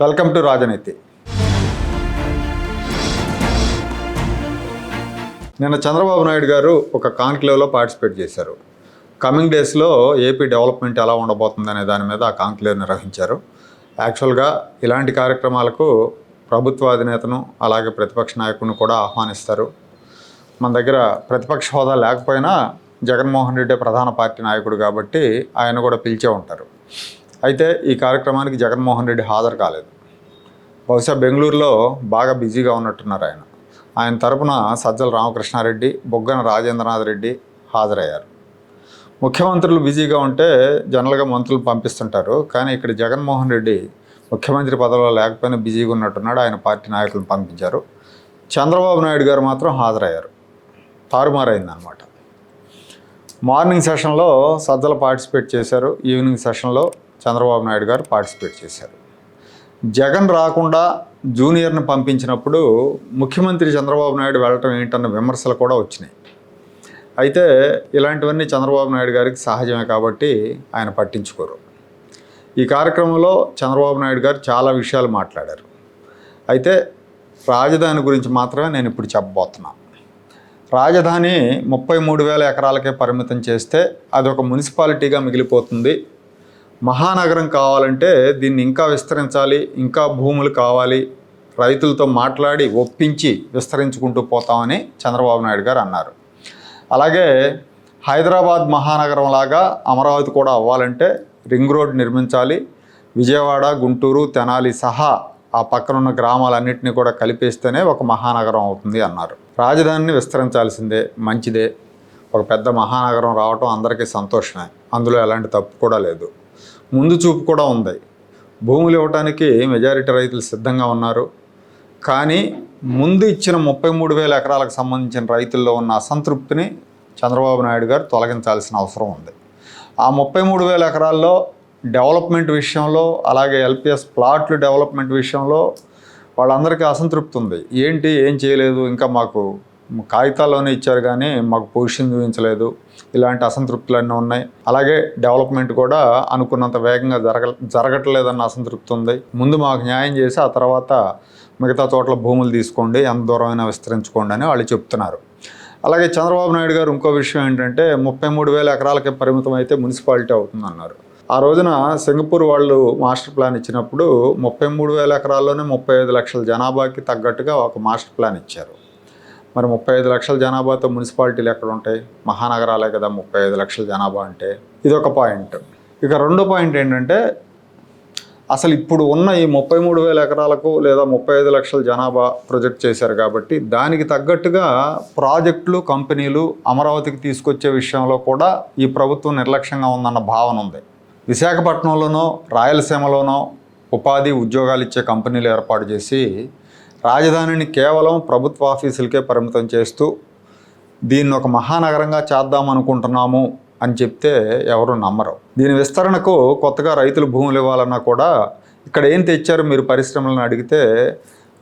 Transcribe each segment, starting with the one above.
Welcome to రాజనీతి. నిన్న చంద్రబాబు నాయుడు గారు ఒక కాన్క్లేవ్లో పార్టిసిపేట్ చేశారు. కమింగ్ డేస్లో ఏపీ డెవలప్మెంట్ ఎలా ఉండబోతుంది అనే దాని మీద ఆ కాన్క్లేవ్ నిర్వహించారు. యాక్చువల్గా ఇలాంటి కార్యక్రమాలకు ప్రభుత్వ అధినేతను అలాగే ప్రతిపక్ష నాయకుడిని కూడా ఆహ్వానిస్తారు. మన దగ్గర ప్రతిపక్ష హోదా లేకపోయినా జగన్మోహన్ రెడ్డి ప్రధాన పార్టీ నాయకుడు కాబట్టి ఆయన కూడా పిలిచే ఉంటారు. అయితే ఈ కార్యక్రమానికి జగన్మోహన్ రెడ్డి హాజరు కాలేదు. బహుశా బెంగళూరులో బాగా బిజీగా ఉన్నట్టున్నారు ఆయన. ఆయన తరపున సజ్జల రామకృష్ణారెడ్డి బొగ్గన రాజేంద్రనాథ్ రెడ్డి హాజరయ్యారు. ముఖ్యమంత్రులు బిజీగా ఉంటే జనరల్గా మంత్రులు పంపిస్తుంటారు. కానీ ఇక్కడ జగన్మోహన్ రెడ్డి ముఖ్యమంత్రి పదవిలో లేకపోయినా బిజీగా ఉన్నట్టున్నాడు. ఆయన పార్టీ నాయకులను పంపించారు. చంద్రబాబు నాయుడు గారు మాత్రం హాజరయ్యారు. తారుమారైందనమాట మార్నింగ్ సెషన్లో సజ్జల పార్టిసిపేట్ చేశారు. ఈవినింగ్ సెషన్లో చంద్రబాబు నాయుడు గారు పార్టిసిపేట్ చేశారు. జగన్ రాకుండా జూనియర్ని పంపించినప్పుడు ముఖ్యమంత్రి చంద్రబాబు నాయుడు వెళ్ళటం ఏంటన్న విమర్శలు కూడా వచ్చినాయి. అయితే ఇలాంటివన్నీ చంద్రబాబు నాయుడు గారికి సహజమే కాబట్టి ఆయన పట్టించుకోరు. ఈ కార్యక్రమంలో చంద్రబాబు నాయుడు గారు చాలా విషయాలు మాట్లాడారు. అయితే రాజధాని గురించి మాత్రమే నేను ఇప్పుడు చెప్పబోతున్నాను రాజధాని ముప్పై మూడు వేల ఎకరాలకే పరిమితం చేస్తే అది ఒక మున్సిపాలిటీగా మిగిలిపోతుంది. మహానగరం కావాలంటే దీన్ని ఇంకా విస్తరించాలి ఇంకా భూములు కావాలి. రైతులతో మాట్లాడి ఒప్పించి విస్తరించుకుంటూ పోతామని చంద్రబాబు నాయుడు గారు అన్నారు. అలాగే హైదరాబాద్ మహానగరం లాగా అమరావతి కూడా అవ్వాలంటే రింగ్ రోడ్ నిర్మించాలి. విజయవాడ గుంటూరు తెనాలి సహా ఆ పక్కనున్న గ్రామాలన్నింటినీ కూడా కలిపేస్తేనే ఒక మహానగరం అవుతుంది అన్నారు. రాజధానిని విస్తరించాల్సిందే మంచిదే. ఒక పెద్ద మహానగరం రావటం అందరికీ సంతోషమే. అందులో ఎలాంటి తప్పు కూడా లేదు. ముందు చూపు కూడా ఉంది. భూములు ఇవ్వడానికి మెజారిటీ రైతులు సిద్ధంగా ఉన్నారు. కానీ ముందు ఇచ్చిన ముప్పై మూడు వేల ఎకరాలకు సంబంధించిన రైతుల్లో ఉన్న అసంతృప్తిని చంద్రబాబు నాయుడు గారు తొలగించాల్సిన అవసరం ఉంది. ఆ ముప్పై మూడు వేల ఎకరాల్లో డెవలప్మెంట్ విషయంలో అలాగే ఎల్పిఎస్ ప్లాట్లు డెవలప్మెంట్ విషయంలో వాళ్ళందరికీ అసంతృప్తి ఉంది. ఏంటి? ఏం చేయలేదు? ఇంకా మాకు కాగితాల్లోనే ఇచ్చారు కానీ మాకు పొజిషన్ చూపించలేదు. ఇలాంటి అసంతృప్తులన్నీ ఉన్నాయి. అలాగే డెవలప్మెంట్ కూడా అనుకున్నంత వేగంగా జరగ జరగట్లేదన్న అసంతృప్తి ఉంది. ముందు మాకు న్యాయం చేసి ఆ తర్వాత మిగతా చోట్ల భూములు తీసుకోండి ఎంత దూరమైనా విస్తరించుకోండి అని వాళ్ళు చెప్తున్నారు. అలాగే చంద్రబాబు నాయుడు గారు ఇంకో విషయం ఏంటంటే ముప్పై మూడు వేల ఎకరాలకే పరిమితం అయితే మున్సిపాలిటీ అవుతుందన్నారు. ఆ రోజున సింగపూర్ వాళ్ళు మాస్టర్ ప్లాన్ ఇచ్చినప్పుడు ముప్పై మూడు వేల ఎకరాల్లోనే ముప్పై ఐదు లక్షల జనాభాకి తగ్గట్టుగా ఒక మాస్టర్ ప్లాన్ ఇచ్చారు. మరి ముప్పై ఐదు లక్షల జనాభాతో మున్సిపాలిటీలు ఎక్కడ ఉంటాయి? మహానగరాలే కదా ముప్పై ఐదు లక్షల జనాభా అంటే. ఇది ఒక పాయింట్. ఇక రెండో పాయింట్ ఏంటంటే అసలు ఇప్పుడు ఉన్న ఈ ముప్పై మూడు వేల ఎకరాలకు లేదా ముప్పై ఐదు లక్షల జనాభా ప్రొజెక్ట్ చేశారు కాబట్టి దానికి తగ్గట్టుగా ప్రాజెక్టులు కంపెనీలు అమరావతికి తీసుకొచ్చే విషయంలో కూడా ఈ ప్రభుత్వం నిర్లక్ష్యంగా ఉందన్న భావన ఉంది. విశాఖపట్నంలోనో రాయలసీమలోనో ఉపాధి ఉద్యోగాలు ఇచ్చే కంపెనీలు ఏర్పాటు చేసి రాజధానిని కేవలం ప్రభుత్వ ఆఫీసులకే పరిమితం చేస్తూ దీన్ని ఒక మహానగరంగా చేద్దాం అనుకుంటున్నాము అని చెప్తే ఎవరు నమ్మరు. దీని విస్తరణకు కొత్తగా రైతులు భూములు ఇవ్వాలన్నా కూడా ఇక్కడ ఏం తెచ్చారు మీరు పరిశ్రమలను అడిగితే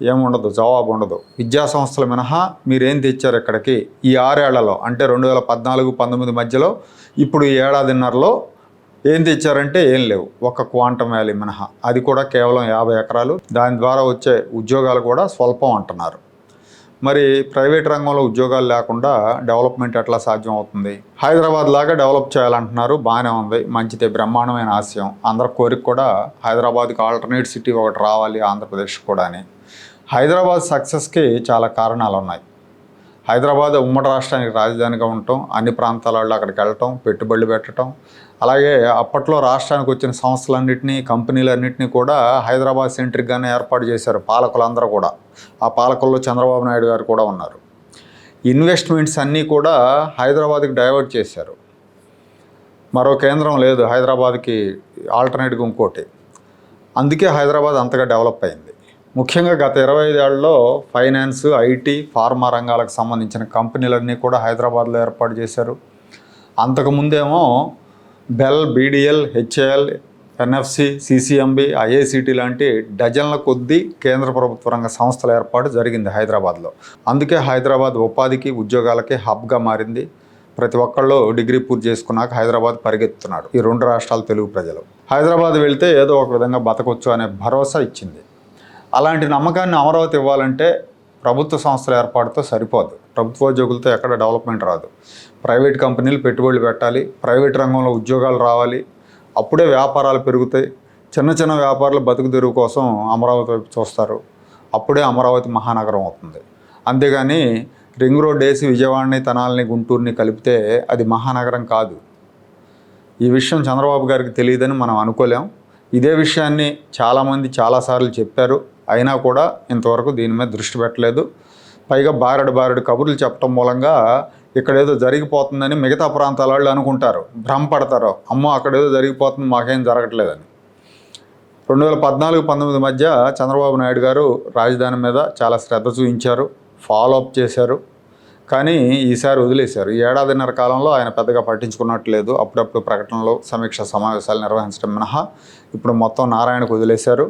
ఏముండదు జవాబు ఉండదు. విద్యా సంస్థల మినహా మీరేం తెచ్చారు ఇక్కడికి? ఈ ఆరేళ్ళలో అంటే రెండు వేల పద్నాలుగు పంతొమ్మిది మధ్యలో ఇప్పుడు ఈ ఏడాదిన్నరలో ఏం తెచ్చారంటే ఏం లేవు. ఒక క్వాంటమ్ వ్యాలీ మినహా. అది కూడా కేవలం యాభై ఎకరాలు. దాని ద్వారా వచ్చే ఉద్యోగాలు కూడా స్వల్పం అంటున్నారు. మరి ప్రైవేట్ రంగంలో ఉద్యోగాలు లేకుండా డెవలప్మెంట్ ఎట్లా సాధ్యం అవుతుంది హైదరాబాద్ లాగా డెవలప్ చేయాలంటున్నారు. బాగానే ఉంది. మంచిదే. బ్రహ్మాండమైన ఆశయం. అందరి కోరిక కూడా హైదరాబాద్కి ఆల్టర్నేట్ సిటీ ఒకటి రావాలి ఆంధ్రప్రదేశ్ కూడా అని హైదరాబాద్ సక్సెస్కి చాలా కారణాలు ఉన్నాయి హైదరాబాద్ ఉమ్మడి రాష్ట్రానికి రాజధానిగా ఉండటం అన్ని ప్రాంతాల వాళ్ళు అక్కడికి వెళ్ళటం పెట్టుబడులు పెట్టడం అలాగే అప్పట్లో రాష్ట్రానికి వచ్చిన సంస్థలన్నింటినీ కంపెనీలన్నింటినీ కూడా హైదరాబాద్ సెంట్రిక్గానే ఏర్పాటు చేశారు పాలకులందరూ కూడా. ఆ పాలకుల్లో చంద్రబాబు నాయుడు గారు కూడా ఉన్నారు. ఇన్వెస్ట్మెంట్స్ అన్నీ కూడా హైదరాబాద్కి డైవర్ట్ చేశారు. మరో కేంద్రం లేదు హైదరాబాద్కి ఆల్టర్నేట్గా ఇంకోటి అందుకే హైదరాబాద్ అంతగా డెవలప్ అయింది. ముఖ్యంగా గత ఇరవై ఐదేళ్ళలో ఫైనాన్స్ ఐటీ ఫార్మా రంగాలకు సంబంధించిన కంపెనీలన్నీ కూడా హైదరాబాద్లో ఏర్పాటు చేశారు. అంతకుముందేమో BEL BDL HAL NFC CCMB IACT లాంటి డజన్ల కొద్దీ కేంద్ర ప్రభుత్వ రంగ సంస్థల ఏర్పాటు జరిగింది హైదరాబాద్లో. అందుకే హైదరాబాద్ ఉపాధికి ఉద్యోగాలకి హబ్గా మారింది. ప్రతి ఒక్కళ్ళు డిగ్రీ పూర్తి చేసుకున్నాక హైదరాబాద్ పరిగెత్తుతున్నాడు ఈ రెండు రాష్ట్రాల తెలుగు ప్రజలు. హైదరాబాద్ వెళ్తే ఏదో ఒక విధంగా బతకొచ్చు అనే భరోసా ఇచ్చింది. అలాంటి నమ్మకాన్ని అమరావతి ఇవ్వాలంటే ప్రభుత్వ సంస్థల ఏర్పాటుతో సరిపోదు. ప్రభుత్వోద్యోగులతో ఎక్కడ డెవలప్మెంట్ రాదు. ప్రైవేట్ కంపెనీలు పెట్టుబడులు పెట్టాలి ప్రైవేట్ రంగంలో ఉద్యోగాలు రావాలి. అప్పుడే వ్యాపారాలు పెరుగుతాయి. చిన్న చిన్న వ్యాపారులు బతుకు తెరువు కోసం అమరావతి వైపు చూస్తారు. అప్పుడే అమరావతి మహానగరం అవుతుంది. అంతేగాని రింగ్ రోడ్ వేసి విజయవాడని తనాలని గుంటూరుని కలిపితే అది మహానగరం కాదు. ఈ విషయం చంద్రబాబు గారికి తెలియదని మనం అనుకోలేం. ఇదే విషయాన్ని చాలామంది చాలాసార్లు చెప్పారు. అయినా కూడా ఇంతవరకు దీని మీద దృష్టి పెట్టలేదు. పైగా బారడు బారడు కబుర్లు చెప్పడం మూలంగా ఇక్కడేదో జరిగిపోతుందని మిగతా ప్రాంతాల వాళ్ళు అనుకుంటారు. భ్రమపడతారు. అమ్మో అక్కడేదో జరిగిపోతుంది మాకేం జరగట్లేదని. రెండు వేల పద్నాలుగు పంతొమ్మిది మధ్య చంద్రబాబు నాయుడు గారు రాజధాని మీద చాలా శ్రద్ధ చూపించారు ఫాలో అప్ చేశారు. కానీ ఈసారి వదిలేశారు. ఈ ఏడాదిన్నర కాలంలో ఆయన పెద్దగా పట్టించుకున్నట్లేదు. అప్పుడప్పుడు ప్రకటనలు సమీక్ష సమావేశాలు నిర్వహించడం మినహా ఇప్పుడు మొత్తం నారాయణకు వదిలేశారు.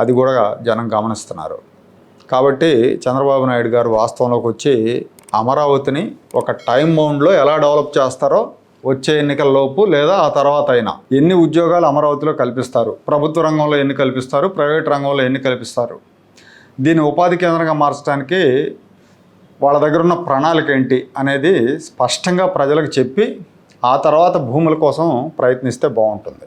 అది కూడా జనం గమనిస్తున్నారు. కాబట్టి చంద్రబాబు నాయుడు గారు వాస్తవంలోకి వచ్చి అమరావతిని ఒక టైం బౌండ్లో ఎలా డెవలప్ చేస్తారో వచ్చే ఎన్నికల లోపు లేదా ఆ తర్వాత అయినా ఎన్ని ఉద్యోగాలు అమరావతిలో కల్పిస్తారు ప్రభుత్వ రంగంలో ఎన్ని కల్పిస్తారు ప్రైవేట్ రంగంలో ఎన్ని కల్పిస్తారు దీన్ని ఉపాధి కేంద్రంగా మార్చడానికి వాళ్ళ దగ్గర ఉన్న ప్రణాళిక ఏంటి అనేది స్పష్టంగా ప్రజలకు చెప్పి ఆ తర్వాత భూముల కోసం ప్రయత్నిస్తే బాగుంటుంది.